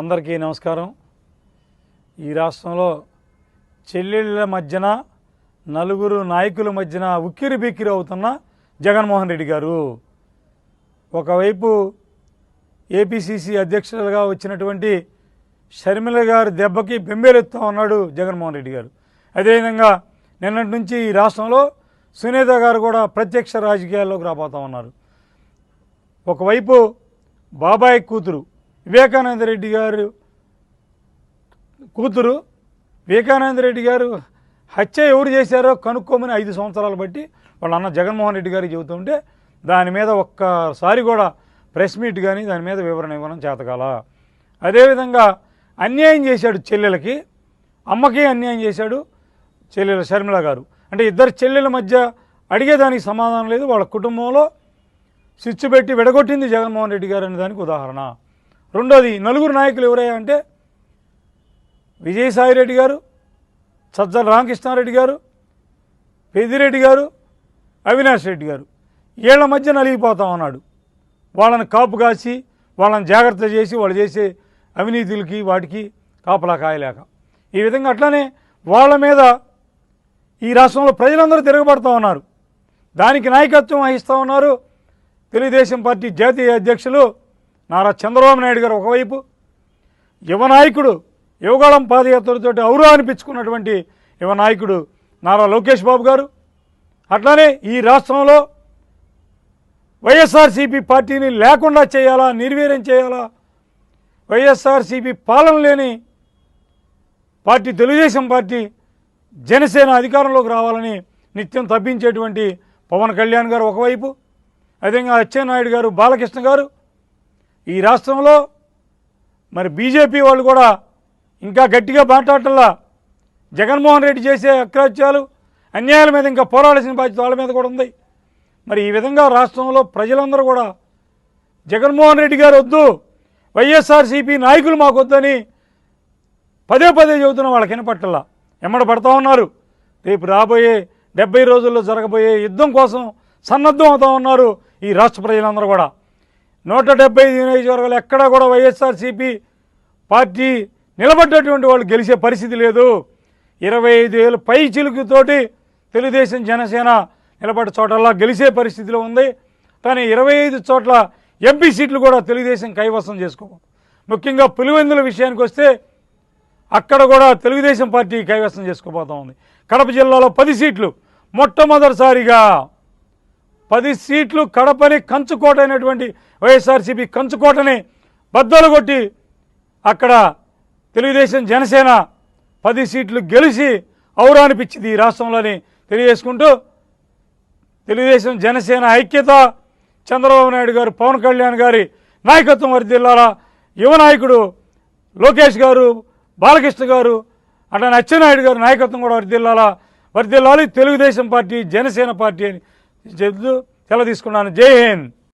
అందరికీ నమస్కారం. ఈ రాష్ట్రంలో చెల్లెళ్ళ మధ్యన నలుగురు నాయకుల మధ్యన ఉక్కిరి బిక్కిరి అవుతున్న జగన్మోహన్ రెడ్డి గారు. ఒకవైపు ఏపీసీసీ అధ్యక్షులుగా వచ్చినటువంటి షర్మిల గారి దెబ్బకి బెంబేలెత్తా ఉన్నాడు జగన్మోహన్ రెడ్డి గారు. అదేవిధంగా నిన్నటి నుంచి ఈ రాష్ట్రంలో సునీత గారు కూడా ప్రత్యక్ష రాజకీయాల్లోకి రాబోతా ఉన్నారు. ఒకవైపు బాబాయ్ కూతురు వివేకానంద రెడ్డి గారు కూతురు వివేకానంద రెడ్డి గారు హత్య ఎవరు చేశారో కనుక్కోమని ఐదు సంవత్సరాలు బట్టి వాళ్ళ అన్న జగన్మోహన్ రెడ్డి గారికి చెబుతుంటే దాని మీద ఒక్కసారి కూడా ప్రెస్ మీట్ కానీ దాని మీద వివరణ ఇవ్వడం చేతకాల. అదేవిధంగా అన్యాయం చేశాడు చెల్లెలకి అమ్మకి అన్యాయం చేశాడు చెల్లెల షర్మిల గారు. అంటే ఇద్దరు చెల్లెల మధ్య అడిగేదానికి సమాధానం లేదు వాళ్ళ కుటుంబంలో స్విచ్ పెట్టి విడగొట్టింది జగన్మోహన్ రెడ్డి గారు అనే దానికి ఉదాహరణ. రెండోది నలుగురు నాయకులు ఎవరయ్యా అంటే విజయసాయి రెడ్డి గారు సజ్జల రామకృష్ణారెడ్డి గారు పెద్దిరెడ్డి గారు అవినాష్ రెడ్డి గారు. వీళ్ళ మధ్య నలిగిపోతాం ఉన్నాడు. వాళ్ళని కాపు కాసి వాళ్ళని జాగ్రత్త చేసి వాళ్ళు చేసే అవినీతులకి వాటికి కాపలా కాయలేక. ఈ విధంగా అట్లానే వాళ్ళ మీద ఈ రాష్ట్రంలో ప్రజలందరూ తిరగబడుతూ ఉన్నారు. దానికి నాయకత్వం వహిస్తూ ఉన్నారు. తెలుగుదేశం పార్టీ జాతీయ అధ్యక్షులు నారా చంద్రబాబు నాయుడు గారు ఒకవైపు యువ నాయకుడు యువగాళం పాదయాత్రతోటి ఔరు అనిపించుకున్నటువంటి యువ నాయకుడు నారా లోకేష్ బాబు గారు. అట్లానే ఈ రాష్ట్రంలో వైఎస్ఆర్సీపీ పార్టీని లేకుండా చేయాలా నిర్వీర్యం చేయాలా వైఎస్ఆర్సీపీ పాలన లేని పార్టీ తెలుగుదేశం పార్టీ జనసేన అధికారంలోకి రావాలని నిత్యం తప్పించేటువంటి పవన్ కళ్యాణ్ గారు ఒకవైపు అదేవిధంగా అచ్చెన్నాయుడు గారు బాలకృష్ణ గారు ఈ రాష్ట్రంలో మరి బీజేపీ వాళ్ళు కూడా ఇంకా గట్టిగా మాట్లాడటంలా జగన్మోహన్ రెడ్డి చేసే అక్రాత్యాలు అన్యాయాల మీద ఇంకా పోరాడాల్సిన బాధ్యత వాళ్ళ మీద కూడా ఉంది. మరి ఈ విధంగా రాష్ట్రంలో ప్రజలందరూ కూడా జగన్మోహన్ రెడ్డి గారు వద్దు వైఎస్ఆర్సీపీ నాయకులు మాకు వద్దని పదే పదే చెబుతున్న వాళ్ళకి వినపట్టల్లా ఎమ్మడ పడతా ఉన్నారు. రేపు రాబోయే డెబ్బై రోజుల్లో జరగబోయే యుద్ధం కోసం సన్నద్ధం అవుతా ఉన్నారు ఈ రాష్ట్ర ప్రజలందరూ కూడా. నూట డెబ్బై ఐదు నియోజకవర్గాలు ఎక్కడా కూడా వైఎస్ఆర్సీపీ పార్టీ నిలబడ్డటువంటి వాళ్ళు గెలిచే పరిస్థితి లేదు. ఇరవై ఐదు వేలు పై చిలుకుతోటి తెలుగుదేశం జనసేన నిలబడ్డ చోటల్లా గెలిచే పరిస్థితిలో ఉంది. కానీ ఇరవై ఐదు చోట్ల ఎంపీ సీట్లు కూడా తెలుగుదేశం కైవసం చేసుకో ముఖ్యంగా పులివెందుల విషయానికి వస్తే అక్కడ కూడా తెలుగుదేశం పార్టీ కైవసం చేసుకోబోతా ఉంది. కడప జిల్లాలో పది సీట్లు మొట్టమొదటిసారిగా పది సీట్లు కడపని కంచుకోట అయినటువంటి వైఎస్ఆర్సీపీ కంచుకోటని బద్దలు కొట్టి అక్కడ తెలుగుదేశం జనసేన పది సీట్లు గెలిచి ఔరానిపించింది ఈ రాష్ట్రంలోని తెలియజేసుకుంటూ తెలుగుదేశం జనసేన ఐక్యత చంద్రబాబు నాయుడు గారు పవన్ కళ్యాణ్ గారి నాయకత్వం వర్దిల్లాలా యువ నాయకుడు లోకేష్ గారు బాలకృష్ణ గారు అట్లా అచ్చెన్నాయుడు గారు నాయకత్వం కూడా వర్దిల్లాలా వర్దిల్లాలి తెలుగుదేశం పార్టీ జనసేన పార్టీ అని చెబుతూ సెలవు తీసుకున్నాను. జై హింద్.